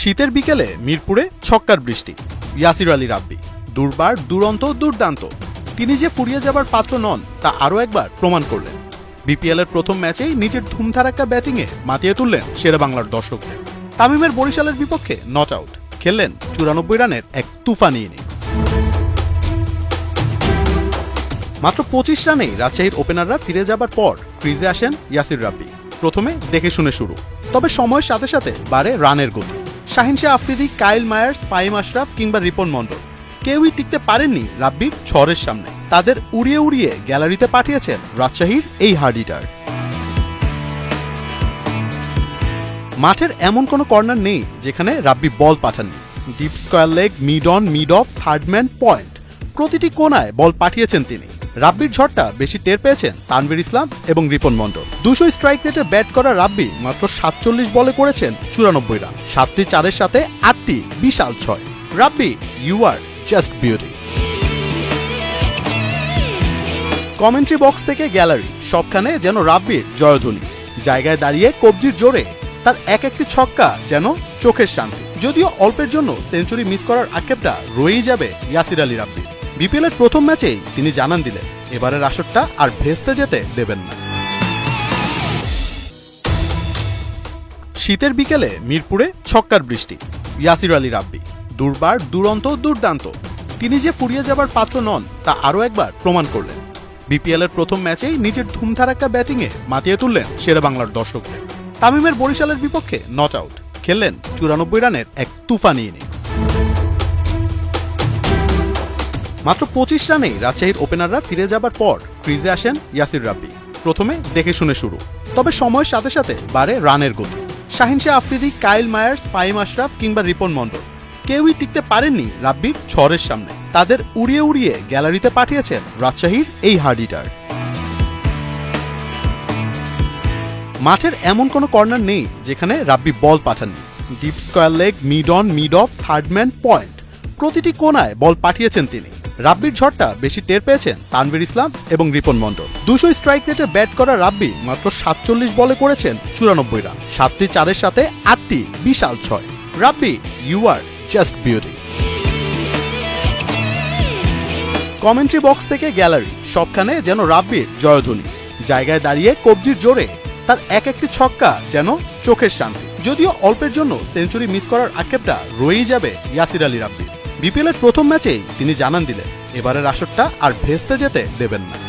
শীতের বিকেলে মিরপুরে ছক্কার বৃষ্টি। ইয়াসির আলী রাব্বি, দুর্বার, দুরন্ত, দুর্দান্ত। তিনি যে ফুরিয়ে যাবার পাত্র নন, তা আরও একবার প্রমাণ করলেন। বিপিএল এর প্রথম ম্যাচেই নিজের ধুমধারাক্কা ব্যাটিংয়ে মাতিয়ে তুললেন সেরা বাংলার দর্শকদের। তামিমের বরিশালের বিপক্ষে নট আউট, খেললেন চুরানব্বই রানের এক তুফানি ইনিংস। মাত্র পঁচিশ রানেই রাজশাহীর ওপেনাররা ফিরে যাবার পর ক্রিজে আসেন ইয়াসির রাব্বি। প্রথমে দেখে শুনে শুরু, তবে সময়ের সাথে সাথে বাড়ে রানের গতি। শাহিন শাহ আফ্রিদি, কাইল মায়ার্স ফাইম আশরাফ কিংবা রিপন মণ্ডল। কেউই টিকতে পারেননি রাব্বির ঝড়ের সামনে। তাদের উড়িয়ে উড়িয়ে গ্যালারিতে পাঠিয়েছেন রাজশাহীর এই হার্ডিটার। মাঠের এমন কোনো কর্নার নেই যেখানে রাব্বি বল পাঠাননি। Deep square leg, mid on, mid off, third man, point. প্রতিটি কোনায় বল পাঠিয়েছেন তিনি। রাব্বির ঝড়টা বেশি টের পেয়েছেন তানভীর ইসলাম এবং রিপন মণ্ডল। দুশো স্ট্রাইক রেটে ব্যাট করা রাব্বি মাত্র সাতচল্লিশ বলে করেছেন চুরানব্বই রান। সাতটি চারের সাথে আটটি বিশাল ছয়। Rabbi you are just beauty commentary box থেকে গ্যালারি সবখানে যেন রাব্বির জয়ধ্বনি। জায়গায় দাঁড়িয়ে কবজির জোরে তার এক একটি ছক্কা যেন চোখের শান্তি। যদিও অল্পের জন্য সেঞ্চুরি মিস করার আক্ষেপটা রয়েই যাবে ইয়াসির আলী রাব্বি। বিপিএল এর প্রথম ম্যাচেই তিনি জানান দিলেন, এবারের আসরটা আর ভেস্তে যেতে দেবেন না। শীতের বিকেলে মিরপুরে ছক্কার বৃষ্টি, ইয়াসির আলী রাব্বি। দুর্বার, দুরন্ত, দুর্দান্ত। তিনি যে ফুরিয়ে যাবার পাত্র নন, তা আরও একবার প্রমাণ করলেন। বিপিএল এর প্রথম ম্যাচেই নিজের ধুমধারাক্কা ব্যাটিংয়ে মাতিয়ে তুললেন সেরা বাংলার দর্শকদের। তামিমের বরিশালের বিপক্ষে নট আউট, খেললেন চুরানব্বই রানের এক তুফানি ইনিংস। মাত্র পঁচিশ রানেই রাজশাহীর ওপেনাররা ফিরে যাবার পর ক্রিজে আসেন ইয়াসির রাব্বি। প্রথমে দেখে শুনে শুরু। তবে সময়ের সাথে সাথে বাড়ে রানের গতি। শাহিন শাহ আফ্রিদি, কাইল মায়ার্স ফাইম আশরাফ কিংবা রিপন মণ্ডল। কেউই টিকতে পারেননি রাব্বির ঝড়ের সামনে। তাদের উড়িয়ে উড়িয়ে গ্যালারিতে পাঠিয়েছেন রাজশাহীর এই হার্ডিটার। মাঠের এমন কোনো কর্নার নেই যেখানে রাব্বি বল পাঠাননি। Deep square leg, mid on, mid off, third man, point. প্রতিটি কোনায় বল পাঠিয়েছেন তিনি। রাব্বির ঝড়টা বেশি টের পেয়েছেন তানভীর ইসলাম এবং রিপন মণ্ডল। দুশো স্ট্রাইক রেটে ব্যাট করা রাব্বি মাত্র সাতচল্লিশ বলে করেছেন চুরানব্বই রান। সাতটি চারের সাথে আটটি বিশাল ছয়। Rabbi you are just beauty commentary box থেকে গ্যালারি সবখানে যেন রাব্বির জয়ধ্বনি। জায়গায় দাঁড়িয়ে কবজির জোরে তার এক একটি ছক্কা যেন চোখের শান্তি। যদিও অল্পের জন্য সেঞ্চুরি মিস করার আক্ষেপটা রয়েই যাবে ইয়াসির আলী রাব্বি। বিপিএল এর প্রথম ম্যাচেই তিনি জানান দিলেন এবারের আসরটা আর ভেস্তে যেতে দেবেন না।